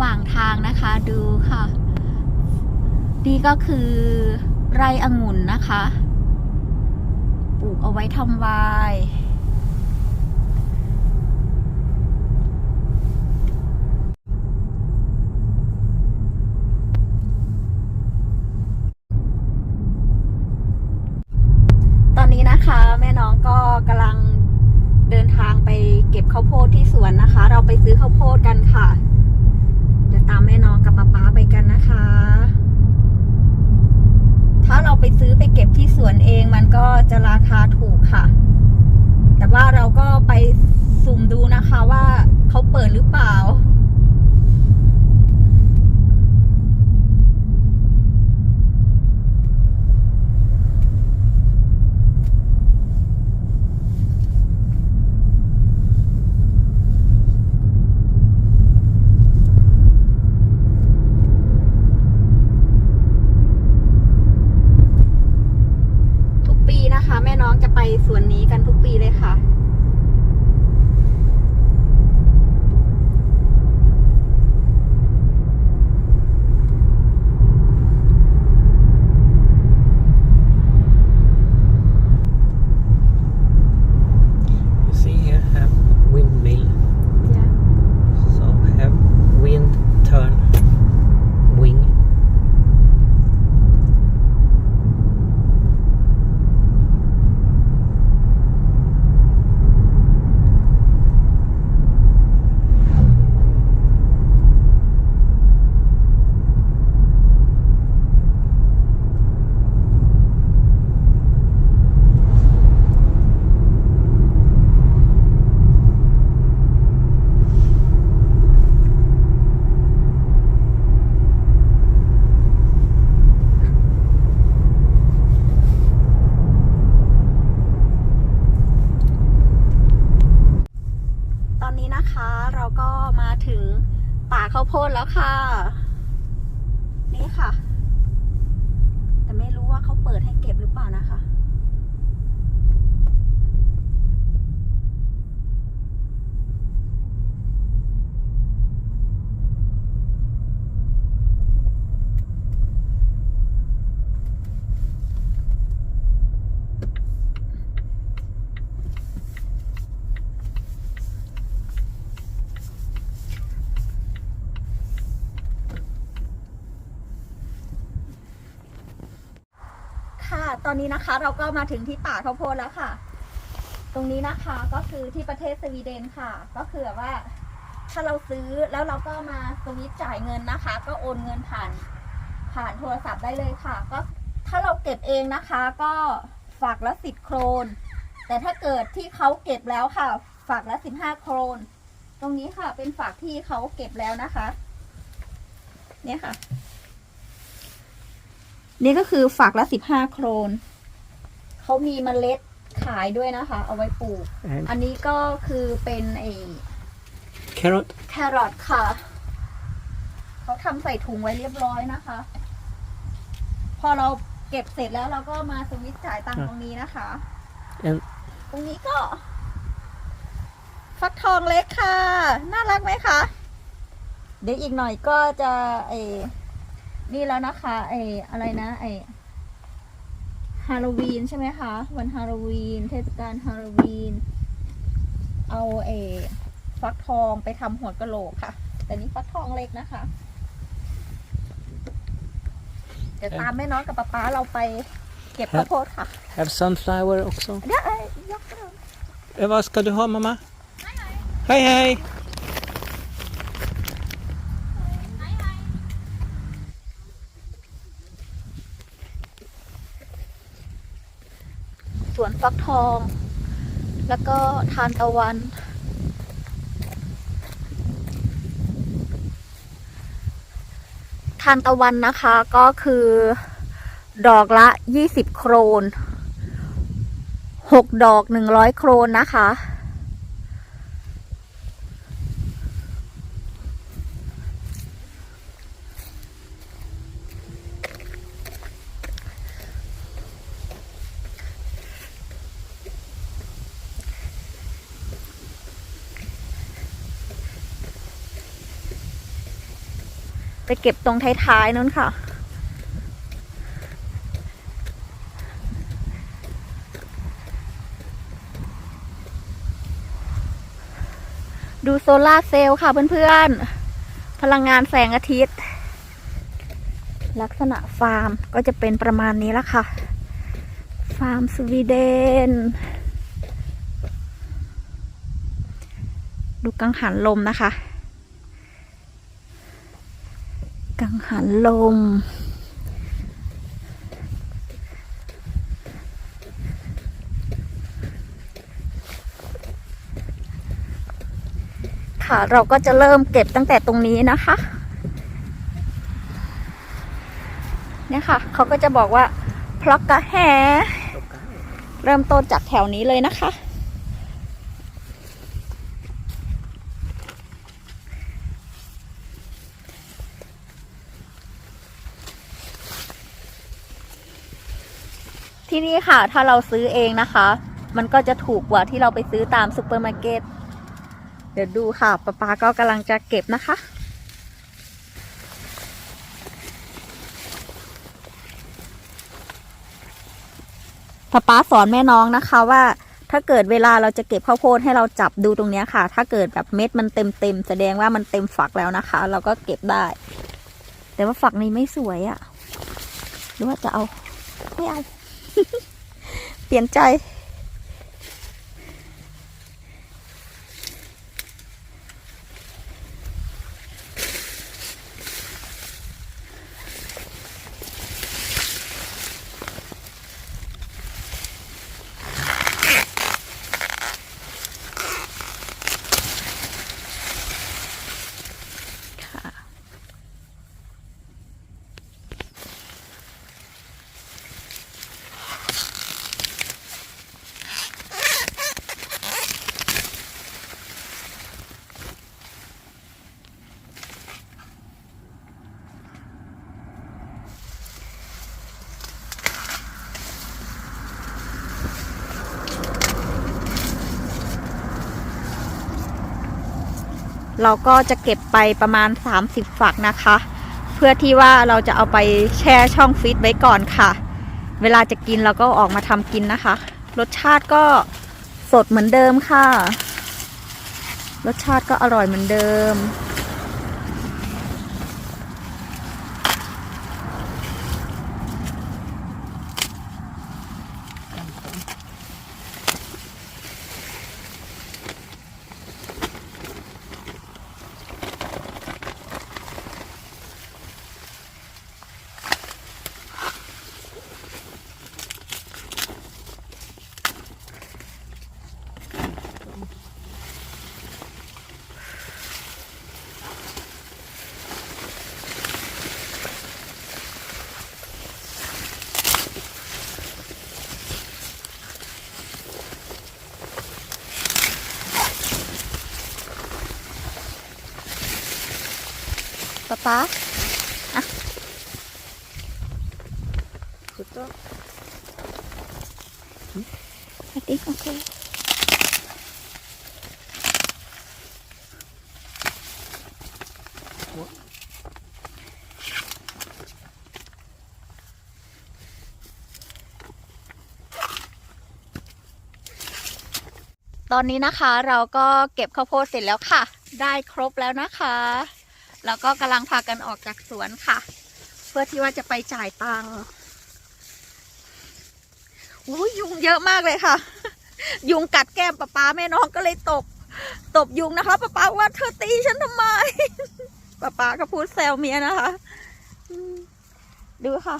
หว่างทางนะคะดูค่ะ นี่ก็คือไร่องุ่นนะคะ ปลูกเอาไว้ทำวายตอนนี้นะคะแม่น้องก็กำลังเดินทางไปเก็บข้าวโพดที่สวนนะคะ เราไปซื้อข้าวโพดกันค่ะ ตามแม่น้องกับป๊าป๊าไปกันนะคะ ถ้าเราไปซื้อไปเก็บที่สวนเองมันก็จะราคาถูกค่ะ แต่ว่าเราก็ไปสุ่มดูนะคะว่าเขาเปิดหรือเปล่า ทุกปีนะคะ แม่น้องจะไป สวนนี้กันทุกปีเลยค่ะ นะคะ เราก็มาถึงป่าข้าวโพดแล้วค่ะ นี่ค่ะ แต่ไม่รู้ว่าเขาเปิดให้เก็บหรือเปล่านะคะ อนนี้นะคะ เราก็มาถึงที่ป่าข้าวโพดแล้วค่ะ ตรงนี้นะคะก็คือที่ประเทศสวีเดนค่ะ ก็คือว่าถ้าเราซื้อแล้วเราก็มาสวิตจ่ายเงินนะคะ ก็โอนเงินผ่านผ่านโทรศัพท์ได้เลยค่ะ ก็ถ้าเราเก็บเองนะคะ ก็ฝากละสิบโครน แต่ถ้าเกิดที่เขาเก็บแล้วค่ะ ฝากละสิบห้าโครน ตรงนี้ค่ะเป็นฝากที่เขาเก็บแล้วนะคะ เนี่ยค่ะ นี่ก็คือฝักละสิบห้าโครน เขามีเมล็ดขายด้วยนะคะ เอาไว้ปลูก And อันนี้ก็คือเป็นไอ carrot. แครอทค่ะ เขาทำใส่ถุงไว้เรียบร้อยนะคะ พอเราเก็บเสร็จแล้วเราก็มาสวิตช์จ่ายตังค์ตรงนี้นะคะ And ตรงนี้ก็ ฟักทองเล็กค่ะ น่ารักไหมคะ เดี๋ยวอีกหน่อยก็จะไอ นี่แล้วนะคะไออะไรนะไอฮาโลวีนใช่ไหมคะ วันฮาโลวีน เทศกาลฮาโลวีน เอาไอฟักทองไปทำหัวกะโหลกค่ะ แต่นี่ฟักทองเล็กนะคะ เดี๋ยวตามแม่น้องกับป๊าป๊าเราไปเก็บข้าวโพดค่ะ have sunflower också. เดี๋ยวเอ้ยยกกระโดด Eh, vad ska du ha mamma? Hej hej! ฟักทอง แล้วก็ทานตะวัน ทานตะวันนะคะก็คือ ดอกละ 20 โครน 6 ดอก 100 โครนนะคะ ไปเก็บตรงท้ายๆนู้นค่ะ ดูโซลาร์เซลล์ค่ะเพื่อนๆ พลังงานแสงอาทิตย์ ลักษณะฟาร์มก็จะเป็นประมาณนี้ละค่ะ ฟาร์มสวีเดน ดูกังหันลมนะคะ กังหันลม ค่ะเราก็จะเริ่มเก็บตั้งแต่ตรงนี้นะคะ เนี่ยค่ะ เขาก็จะบอกว่าพลักกะแฮเริ่มต้นจากแถวนี้เลยนะคะ ที่นี่ค่ะ ถ้าเราซื้อเองนะคะ มันก็จะถูกกว่าที่เราไปซื้อตามซูเปอร์มาร์เก็ต เดี๋ยวดูค่ะป๊าป๊าก็กำลังจะเก็บนะคะป๊าป๊าสอนแม่น้องนะคะว่าถ้าเกิดเวลาเราจะเก็บข้าวโพดให้เราจับดูตรงนี้ค่ะ ถ้าเกิดแบบเม็ดมันเต็มเต็มๆแสดงว่ามันเต็มฝักแล้วนะคะ เราก็เก็บได้ แต่ว่าฝักนี้ไม่สวยอะหรือว่าจะเอา ไม่เอา เปลี่ยนใจ เราก็จะเก็บไปประมาณ 30 ฝักนะคะ เพื่อที่ว่าเราจะเอาไปแช่ช่องฟรีซไว้ก่อนค่ะ เวลาจะกินเราก็ออกมาทำกินนะคะ รสชาติก็สดเหมือนเดิมค่ะ รสชาติก็อร่อยเหมือนเดิม ป๊าป๊าอะขุดต้นโอเคโอเคตอนนี้นะคะเราก็เก็บข้าวโพดเสร็จแล้วค่ะ ได้ครบแล้วนะคะ แล้วก็กำลังพากันออกจากสวนค่ะ เพื่อที่ว่าจะไปจ่ายตังค์อุ้ยยุงเยอะมากเลยค่ะ ยุงกัดแก้มป้าป๊าแม่น้องก็เลยตบตบยุงนะคะป้าป๊าว่าเธอตีฉันทำไมป้าป๊าก็พูดแซวเมียนะคะ ดูค่ะ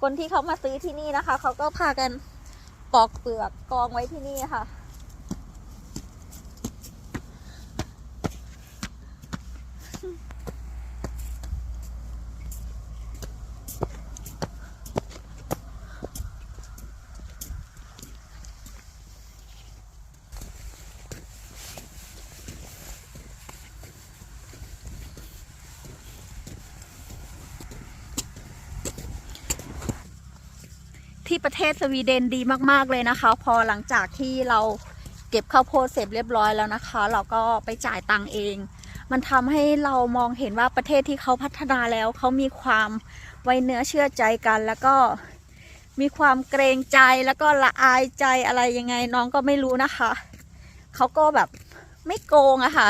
คนที่เขามาซื้อที่นี่นะคะ เขาก็พากันปอกเปลือกกองไว้ที่นี่ค่ะ ที่ประเทศสวีเดนดีมากๆเลยนะคะ พอหลังจากที่เราเก็บข้าวโพดเสร็จเรียบร้อยแล้วนะคะ เราก็ไปจ่ายตังค์เอง มันทำให้เรามองเห็นว่าประเทศที่เขาพัฒนาแล้วเขามีความไว้เนื้อเชื่อใจกัน แล้วก็มีความเกรงใจแล้วก็ละอายใจอะไรยังไงน้องก็ไม่รู้นะคะ เขาก็แบบไม่โกงอะค่ะ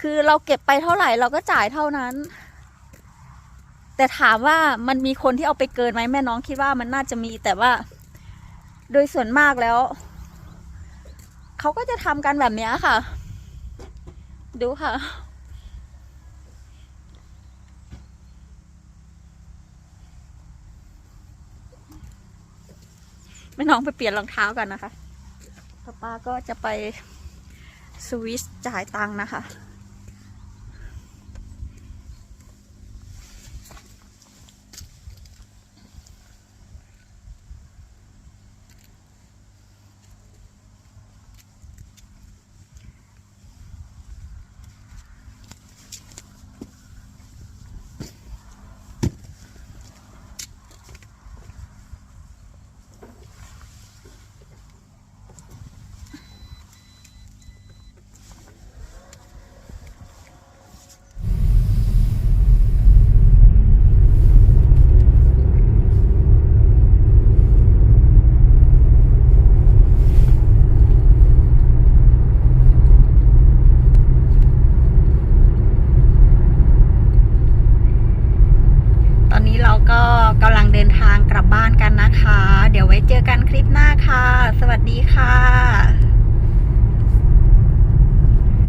คือเราเก็บไปเท่าไหร่เราก็จ่ายเท่านั้น แต่ถามว่ามันมีคนที่เอาไปเกินไหมแม่น้องคิดว่ามันน่าจะมีแต่ว่า โดยส่วนมากแล้วเขาก็จะทำกันแบบนี้ค่ะ ดูค่ะแม่น้องไปเปลี่ยนรองเท้ากันนะคะป้าป้าก็จะไปสวิสจ่ายตังค์นะคะ